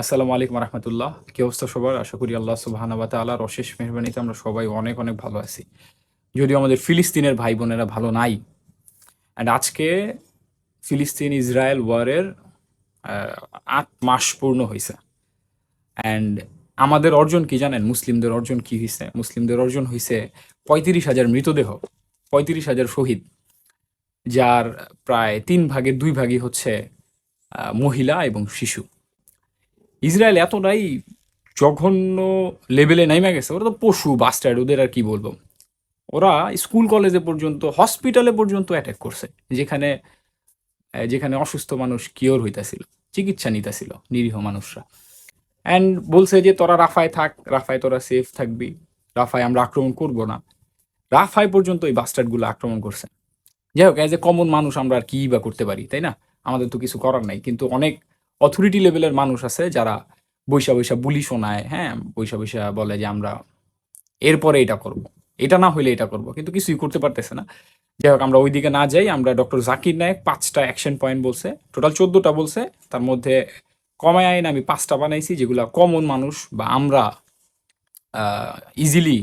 আসসালামু আলাইকুম রহমতুল্লাহ। কি অবস্থা সবার? আশা করি আল্লাহ সুবাহানা বা তালার অশেষ মেহরবানিতে আমরা সবাই অনেক অনেক ভালো আছি। যদিও আমাদের ফিলিস্তিনের ভাই বোনেরা ভালো নাই। অ্যান্ড আজকে ফিলিস্তিন ইসরায়েল ওয়ারের আট মাস পূর্ণ হয়েছে অ্যান্ড আমাদের অর্জন কি জানেন? মুসলিমদের অর্জন কি হয়েছে মুসলিমদের অর্জন হয়েছে পঁয়ত্রিশ হাজার মৃতদেহ, পঁয়ত্রিশ হাজার শহীদ, যার প্রায় তিন ভাগের দুই ভাগই হচ্ছে মহিলা এবং শিশু। ইসরায়েল এতটাই জঘন্য লেভেলে নেমে গেছে, ওরা তো পশু বাস্টার্ড ওদের আর কি বলব? ওরা স্কুল কলেজে পর্যন্ত হসপিটালে পর্যন্ত অ্যাটাক করছে, যেখানে যেখানে অসুস্থ মানুষ কিওর হইতাছিল, চিকিৎসা নিতেছিল নিরীহ মানুষরা। অ্যান্ড বলছে যে, তোরা রাফায় থাক, রাফায় তোরা সেফ থাকবি, রাফায় আমরা আক্রমণ করব না। রাফায় পর্যন্ত এই বাস্টার্ডগুলো আক্রমণ করছে। যাই হোক অ্যাজ এ কমন মানুষ আমরা আর কি বা করতে পারি, তাই না? আমাদের তো কিছু করার নাই, কিন্তু অনেক অথরিটি লেভেলের মানুষ আছে যারা বৈশা বৈশা বুলি শোনায় হ্যাঁ? বৈশা বৈশা বলে যে আমরা এরপরে এটা করব। এটা না হলে এটা করব, কিন্তু কিছুই করতে পারতেছে না। যাই হোক, আমরা ওইদিকে না যাই, আমরা ডক্টর জাকির নায়ক পাঁচটা অ্যাকশন পয়েন্ট বলছে টোটাল চোদ্দোটা বলছে, তার মধ্যে কমায় আইন আমি পাঁচটা বানাইছি, যেগুলো কমন মানুষ বা আমরা ইজিলি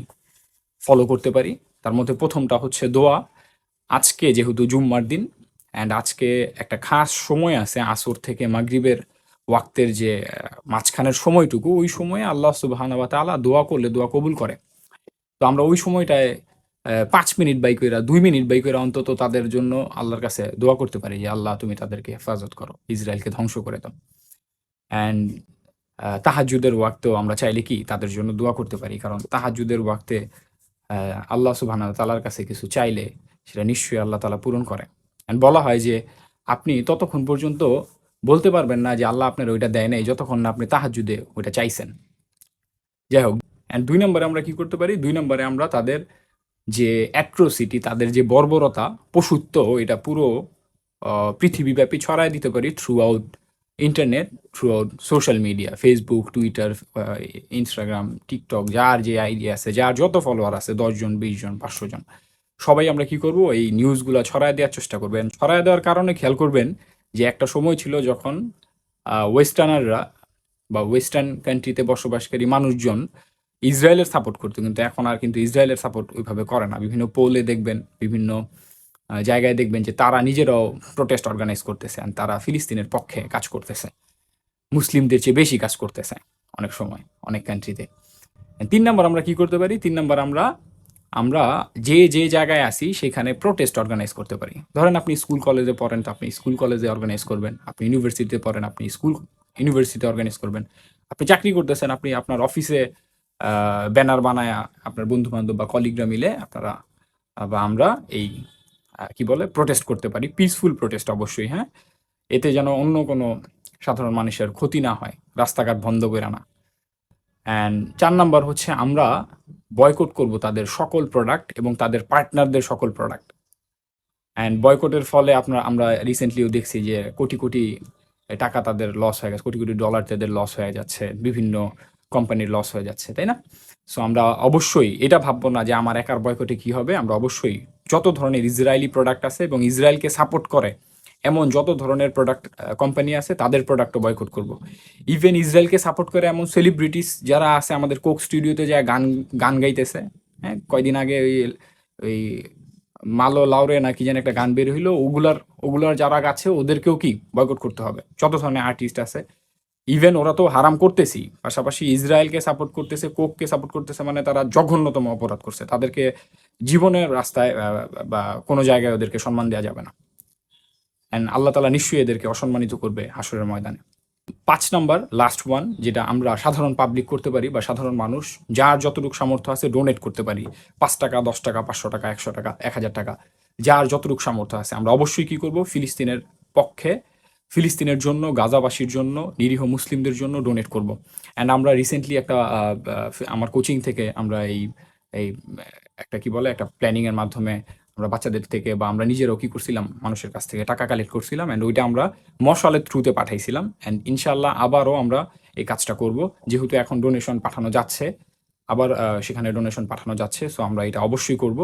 ফলো করতে পারি। তার মধ্যে প্রথমটা হচ্ছে দোয়া। আজকে যেহেতু জুম্মার দিন অ্যান্ড আজকে একটা খাস সময় আছে আসর থেকে মাগরিবের ওয়াক্তের যে মাঝখানের সময়টুকু, ওই সময়ে আল্লাহ সুবাহানা বা তাআলা দোয়া করলে দোয়া কবুল করে। তো আমরা ওই সময়টায় পাঁচ মিনিট বাই কইরা, দুই মিনিট বাই কইরা অন্তত তাদের জন্য আল্লাহর কাছে দোয়া করতে পারি যে, আল্লাহ তুমি তাদেরকে হেফাজত করো ইসরায়েলকে ধ্বংস করে দাও। অ্যান্ড তাহাজুদের ওয়াক্তেও আমরা চাইলে কি তাদের জন্য দোয়া করতে পারি, কারণ তাহাজুদের ওয়াক্তে আল্লাহ সুবহান তালার কাছে কিছু চাইলে সেটা নিশ্চয়ই আল্লাহ তালা পূরণ করে। বলা হয় যে আপনি ততক্ষণ পর্যন্ত বলতে পারবেন না যে আল্লাহ আপনার ওইটা দেয় নাই, যতক্ষণ না আপনি তাহাজুদে ওইটা চাইছেন। যাই হোক অ্যান্ড দুই নম্বরে আমরা কি করতে পারি? দুই নম্বরে আমরা তাদের যে অ্যাট্রোসিটি তাদের যে বর্বরতা, পশুত্ব, এটা পুরো পৃথিবীব্যাপী ছড়ায় দিতে পারি throughout internet throughout social media Facebook Twitter Instagram TikTok যার যে আইডিয়া আছে, যার যত ফলোয়ার আছে, দশজন বিশ জন পাঁচশো জন। সবাই আমরা কি করব? এই নিউজগুলো ছড়ায় দেওয়ার চেষ্টা করবেন। ছড়ায় দেওয়ার কারণে খেয়াল করবেন যে একটা সময় ছিল যখন ওয়েস্টার্নাররা বা ওয়েস্টার্ন কান্ট্রিতে বসবাসকারী মানুষজন ইসরায়েলের সাপোর্ট করতো। কিন্তু এখন আর কিন্তু ইসরায়েলের সাপোর্ট ওইভাবে করে না। বিভিন্ন পোলে দেখবেন, বিভিন্ন জায়গায় দেখবেন যে তারা নিজেরাও প্রোটেস্ট অর্গানাইজ করতেছে and তারা ফিলিস্তিনের পক্ষে কাজ করতেছে। মুসলিমদের চেয়ে বেশি কাজ করতেছে অনেক সময়, অনেক কান্ট্রিতে তিন নম্বর আমরা কি করতে পারি? তিন নম্বর আমরা আমরা যে যে জায়গায় আসি সেখানে প্রোটেস্ট অর্গানাইজ করতে পারি। ধরেন আপনি স্কুল কলেজে পড়েন, তো আপনি স্কুল কলেজে অর্গানাইজ করবেন। আপনি ইউনিভার্সিটিতে পড়েন, আপনি স্কুল ইউনিভার্সিটিতে অর্গানাইজ করবেন। আপনি চাকরি করতেছেন, আপনি আপনার অফিসে ব্যানার বানায় আপনার বন্ধু বান্ধব বা কলিগরা মিলে আপনারা, বা আমরা এই কি বলে প্রোটেস্ট করতে পারি। পিসফুল প্রোটেস্ট অবশ্যই হ্যাঁ? এতে যেন অন্য কোনো সাধারণ মানুষের ক্ষতি না হয়, রাস্তাঘাট বন্ধ করে না অ্যান্ড চার নাম্বার হচ্ছে আমরা বয়কট করব তাদের সকল প্রোডাক্ট এবং তাদের পার্টনারদের সকল প্রোডাক্ট অ্যান্ড বয়কটের ফলে আপনার, আমরা রিসেন্টলিও দেখছি যে কোটি কোটি টাকা তাদের লস হয়ে গেছে, কোটি কোটি ডলার তাদের লস হয়ে যাচ্ছে, বিভিন্ন কোম্পানির লস হয়ে যাচ্ছে, তাই না? সো আমরা অবশ্যই এটা ভাববো না যে আমার একার বয়কটে কি হবে, আমরা অবশ্যই যত ধরনের ইসরায়েলি প্রোডাক্ট আছে এবং ইসরায়েলকে সাপোর্ট করে এমন যত ধরনের প্রোডাক্ট কোম্পানি আছে, তাদের প্রোডাক্টও বয়কট করব। ইভেন ইসরায়েলকে সাপোর্ট করে এমন সেলিব্রিটিস যারা আছে আমাদের কোক স্টুডিওতে যায় গান গান গাইতেছে। হ্যাঁ কয়দিন আগে ওই ওই মালো লাউরে নাকি যেন একটা গান বের হইল, ওগুলার ওগুলার যারা গাছে ওদেরকেও কি বয়কট করতে হবে? যত ধরনের আর্টিস্ট আছে। ইভেন ওরা তো হারাম করতেছি। পাশাপাশি ইসরায়েলকে সাপোর্ট করতেছে কোককে সাপোর্ট করতেছে মানে তারা জঘন্যতম অপরাধ করছে। তাদেরকে জীবনের রাস্তায় বা কোনো জায়গায় ওদেরকে সম্মান দেওয়া যাবে না। অ্যান্ড আল্লাহ তালা নিশ্চয়ই এদেরকে অসম্মানিত করবে হাসরের ময়দানে। পাঁচ নম্বর লাস্ট ওয়ান যেটা আমরা সাধারণ পাবলিক করতে পারি বা সাধারণ মানুষ, যার যতটুকু সামর্থ্য আছে ডোনেট করতে পারি। পাঁচ টাকা, দশ টাকা, পাঁচশো টাকা, একশো টাকা, এক হাজার টাকা, যার যতটুকু সামর্থ্য আছে। আমরা অবশ্যই কি করব? ফিলিস্তিনের পক্ষে, ফিলিস্তিনের জন্য, গাজাবাসীর জন্য, নিরীহ মুসলিমদের জন্য ডোনেট করব। অ্যান্ড আমরা রিসেন্টলি একটা আমার কোচিং থেকে আমরা এই এই, একটা কি বলে? একটা প্ল্যানিংয়ের মাধ্যমে আমরা বাচ্চাদের থেকে বা আমরা নিজেরাও কি করছিলাম, মানুষের কাছ থেকে টাকা কালেক্ট করছিলাম অ্যান্ড ওইটা আমরা মশালের থ্রুতে পাঠাইছিলাম অ্যান্ড ইনশাল্লাহ আবারও আমরা এই কাজটা করব। যেহেতু এখন ডোনেশন পাঠানো যাচ্ছে, আবার সেখানে ডোনেশন পাঠানো যাচ্ছে সো আমরা এটা অবশ্যই করব।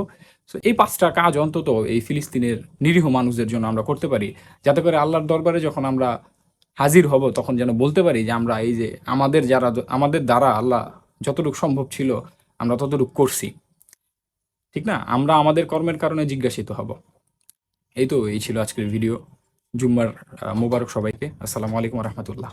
সো এই পাঁচটা কাজ অন্তত এই ফিলিস্তিনের নিরীহ মানুষদের জন্য আমরা করতে পারি, যাতে করে আল্লাহর দরবারে যখন আমরা হাজির হব, তখন যেন বলতে পারি যে আমরা এই যে আমাদের যারা, আমাদের দ্বারা আল্লাহ যতটুকু সম্ভব ছিল, আমরা ততটুকু করছি। ঠিক না? আমরা আমাদের কর্মের কারণে জিজ্ঞাসিত হব। এই তো, এই ছিল আজকের ভিডিও জুম্মার মুবারক সবাইকে। আসসালামু আলাইকুম রহমতুল্লাহ।